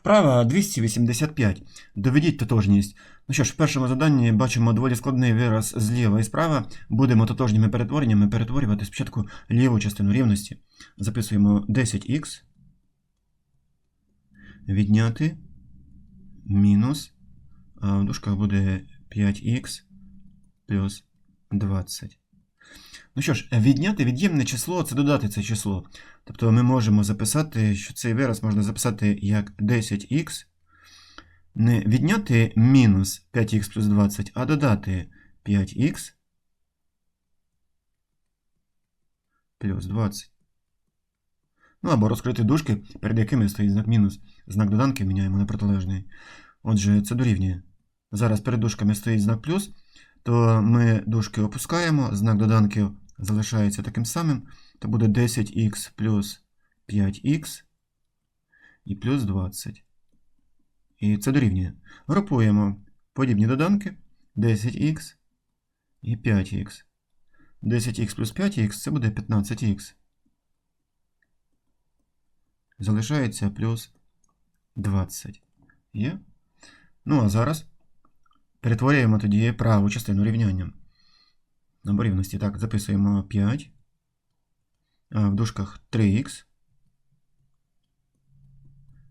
Вправа 285. Доведіть тотожність. Ну що ж, в першому заданні бачимо доволі складний вираз зліва і справа. Будемо тотожніми перетвореннями перетворювати спочатку ліву частину рівності. Записуємо 10х. Відняти мінус. А в дужках буде 5х плюс 20. Ну що ж, відняти від'ємне число це додати це число. Тобто ми можемо записати, що цей вираз можна записати як 10х. Не відняти мінус 5х плюс 20, а додати 5х плюс 20. Ну або розкрити дужки, перед якими стоїть знак мінус. Знак доданки міняємо на протилежний. Отже, це дорівнює. Зараз перед дужками стоїть знак плюс, то ми дужки опускаємо, знак доданки залишається таким самим, то буде 10х плюс 5х і плюс 20. І це дорівнює. Групуємо подібні доданки 10х і 5х. 10х плюс 5х це буде 15х. Залишається плюс 20. Є? Ну, а зараз перетворюємо тоді праву частину рівняння. Або рівності. Так, записуємо 5. А в дужках 3х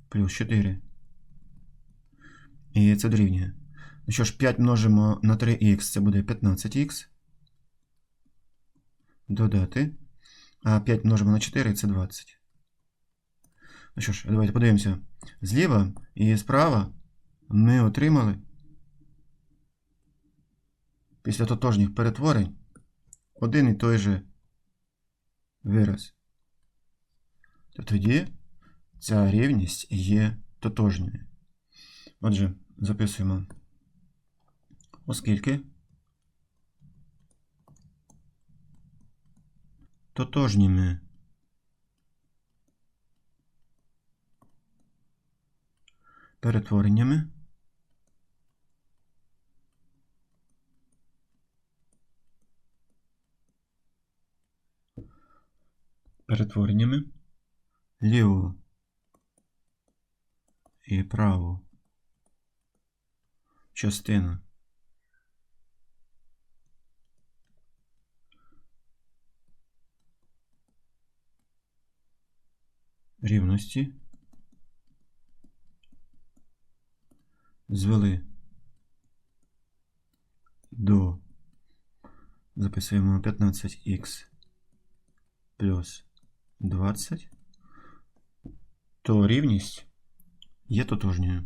плюс 4. І це дорівнює. Ну що ж, 5 множимо на 3х, це буде 15х. Додати. А 5 множимо на 4 це 20. Ну що ж, давайте подивимося. Зліва і справа ми отримали після тотожніх перетворень один і той же вираз. То тоді ця рівність є тотожньою. Отже, записуємо, оскільки тотожніми перетвореннями перетвореннями. Ліву і праву частину рівності. Звели до записуємо 15х плюс 20, то рівність є тотожньою.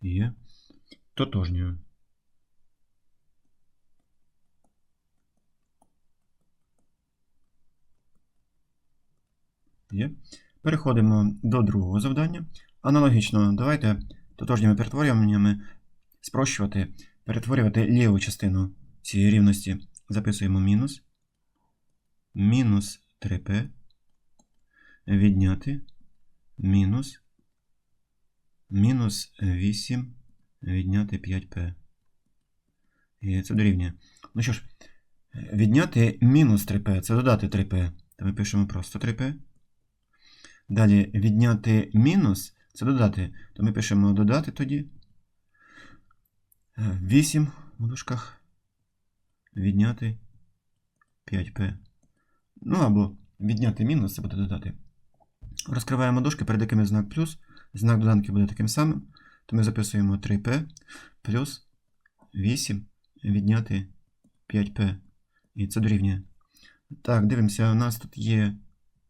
Є тотожньою. Є. Переходимо до другого завдання. Аналогічно, давайте тотожніми перетворюваннями спрощувати, перетворювати ліву частину цієї рівності. Записуємо мінус. Мінус 3p. Відняти. Мінус. Мінус 8. Відняти 5p. І це дорівнює. Ну що ж, відняти мінус 3p це додати 3p. То ми пишемо просто 3p. Далі відняти мінус це додати. То ми пишемо додати тоді. 8 у дужках. Відняти 5p. Ну або відняти мінус, це буде додати. Розкриваємо дужки, перед якими знак плюс. Знак доданки буде таким самим. То ми записуємо 3p плюс 8 відняти 5p. І це дорівнює. Так, дивимося, у нас тут є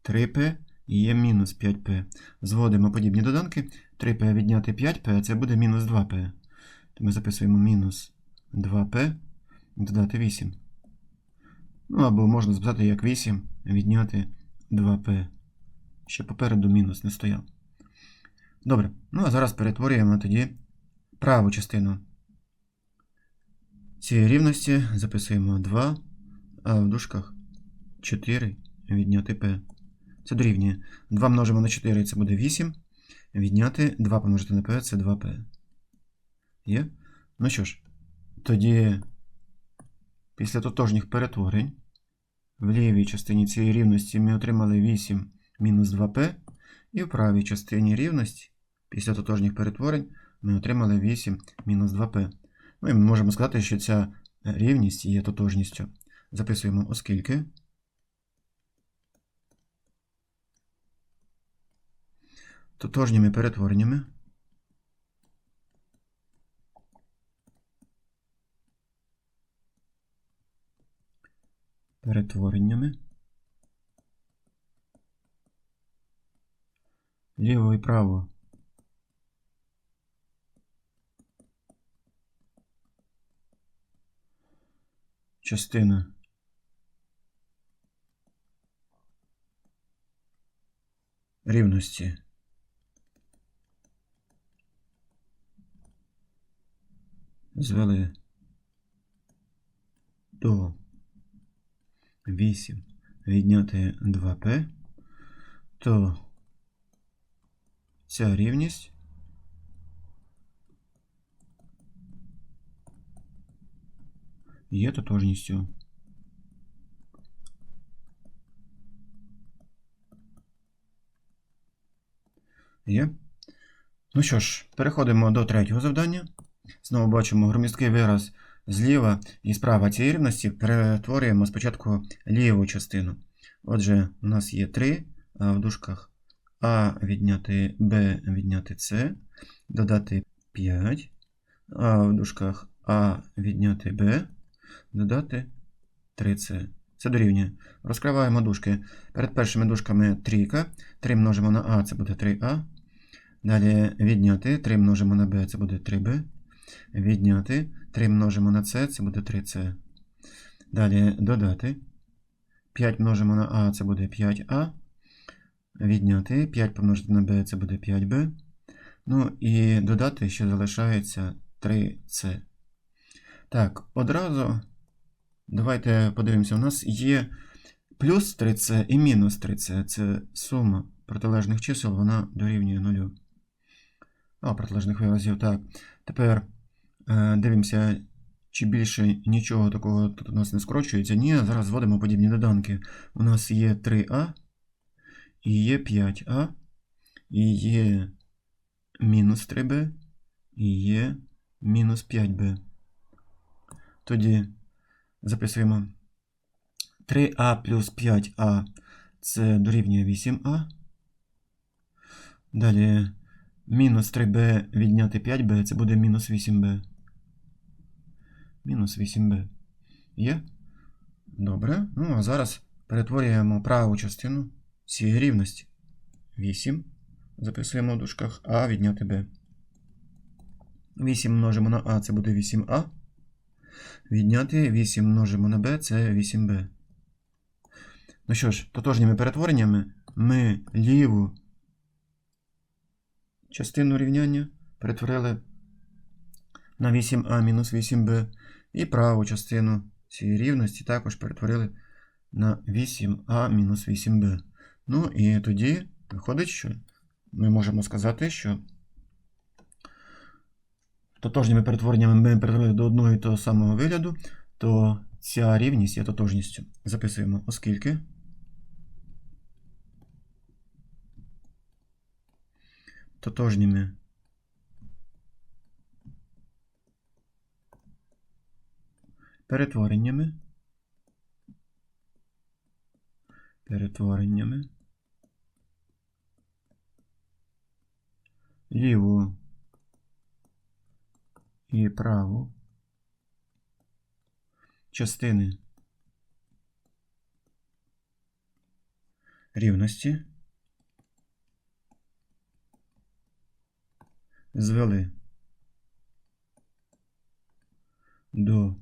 3p і є мінус 5p. Зводимо подібні доданки. 3p відняти 5p, це буде мінус 2p. То ми записуємо мінус 2p і додати 8. Ну, або можна записати як 8 відняти 2p. Ще попереду мінус не стояв. Добре. Ну, а зараз перетворюємо тоді праву частину цієї рівності. Записуємо 2, а в дужках 4 відняти p. Це дорівнює. 2 множимо на 4, це буде 8. Відняти 2 помножити на p це 2p. Є? Ну що ж, тоді після тотожніх перетворень в лівій частині цієї рівності ми отримали 8 мінус 2p, і в правій частині рівності, після тотожніх перетворень, ми отримали 8 мінус 2p. Ну і ми можемо сказати, що ця рівність є тотожністю. Записуємо, оскільки. Тотожніми перетвореннями. Перетвореннями. Ліво і право. Частина. Рівності. Звели до 8 відняти 2p, то ця рівність є тотожністю. Є. Ну що ж, переходимо до третього завдання. Знову бачимо громісткий вираз зліва і справа цієї рівності перетворюємо спочатку ліву частину. Отже, у нас є 3 а в дужках А відняти Б відняти С, додати 5, а в дужках А відняти Б, додати 3С. Це дорівнює. Розкриваємо дужки. Перед першими дужками трійка. 3 множимо на А, це буде 3А. Далі відняти 3 множимо на Б, це буде 3Б. Відняти 3 множимо на С, це буде 3С. Далі додати. 5 множимо на А, це буде 5А. Відняти 5 помножити на b, це буде 5b. Ну і додати, що залишається 3c. Так, одразу давайте подивимося, у нас є плюс 3c і мінус 3c. Це сума протилежних чисел, вона дорівнює 0. А, протилежних виразів, так. Тепер е, дивимося, чи більше нічого такого тут у нас не скорочується. Ні, зараз зводимо подібні доданки. У нас є 3а. І є 5а, і є мінус 3b, і є мінус 5b. Тоді записуємо 3а плюс 5а це дорівнює 8а. Далі мінус 3b відняти 5b це буде мінус 8b. Мінус 8b. Є? Добре. Ну, а зараз перетворюємо праву частину цієї рівності. 8. Записуємо в дужках А відняти Б. 8 множимо на А, це буде 8А. Відняти 8 множимо на Б, це 8Б. Ну що ж, тотожніми перетвореннями ми ліву частину рівняння перетворили на 8А мінус 8Б. І праву частину цієї рівності також перетворили на 8А мінус 8Б. Ну і тоді виходить, що ми можемо сказати, що тотожніми перетвореннями ми перетворили до одного і того самого вигляду, то ця рівність є тотожністю. Записуємо, оскільки. Тотожніми перетвореннями. Перетвореннями. Ліву і праву частини рівності звели до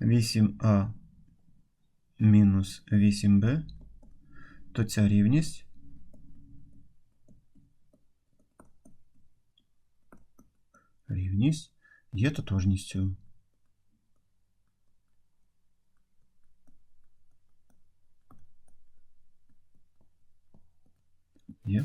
8а мінус 8b, то ця рівність рівність є тотожністю. Є.